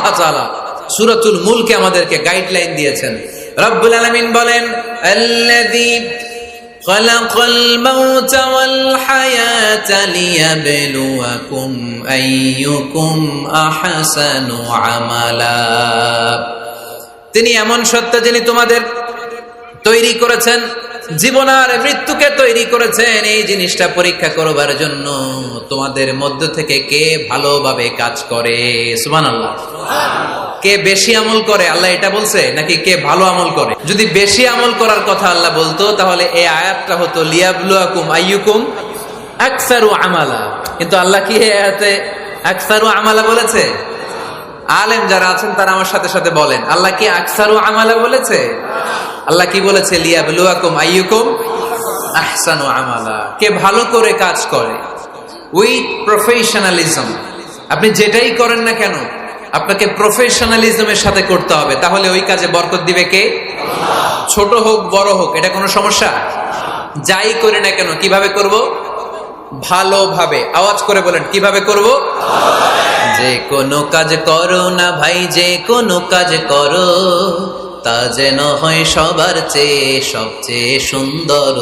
আল্লাহ তাআলা সূরাতুল মুলকে আমাদেরকে গাইডলাইন দিয়েছেন রব্বুল আলামিন বলেন আল্লাযী خلق الموت والحياة ليبلوكم أيكم أحسن عملا তিনি এমন সত্য যিনি তোমাদের তৈরি করেছেন জীবন আর মৃত্যুকে তৈরি করেছেন এই জিনিসটা পরীক্ষা করবার জন্য। তোমাদের মধ্য থেকে কে ভালোভাবে কাজ করে? সুমান আল্লাহ কে বেশি আমল করে? আল্লাহ এটা বলছে? নাকি কে ভালো আমল করে? যদি বেশি আমল করার কথা আল্লাহ বলতো, তাহলে এই আয়াতটা হতো, লিয়াবলুয়াকুম আইয়ুকুম আকসারু আমালা। কিন্তু আল্লাহ কি আয়াতে আকসারু আমালা বলেছে? আলেম যারা আছেন, তারা আমার সাথে সাথে বলেন। আল্লাহ কি আকসারু আমালা বলেছে? আল্লাহ কি বলেছে? লিয়াবলুয়াকুম আইয়ুকুম আহসানু আমালা। কে ভালো করে কাজ করে উইথ প্রফেশনালিজম আপনি যেটাই করেন না কেন, আপনাকে প্রফেশনালিজমের সাথে করতে হবে। তাহলে ওই কাজে বরকত দিবে কে? ছোট হোক, বড় হোক, এটা কোনো সমস্যা? যাই করে না কেন, কীভাবে করব? ভালোভাবে। আওয়াজ করে বলেন, কীভাবে করব? যে কোনো কাজ করো না ভাই, যে কোনো কাজ করো। তা যেন হয় সবার চেয়ে সবচেয়ে সুন্দর।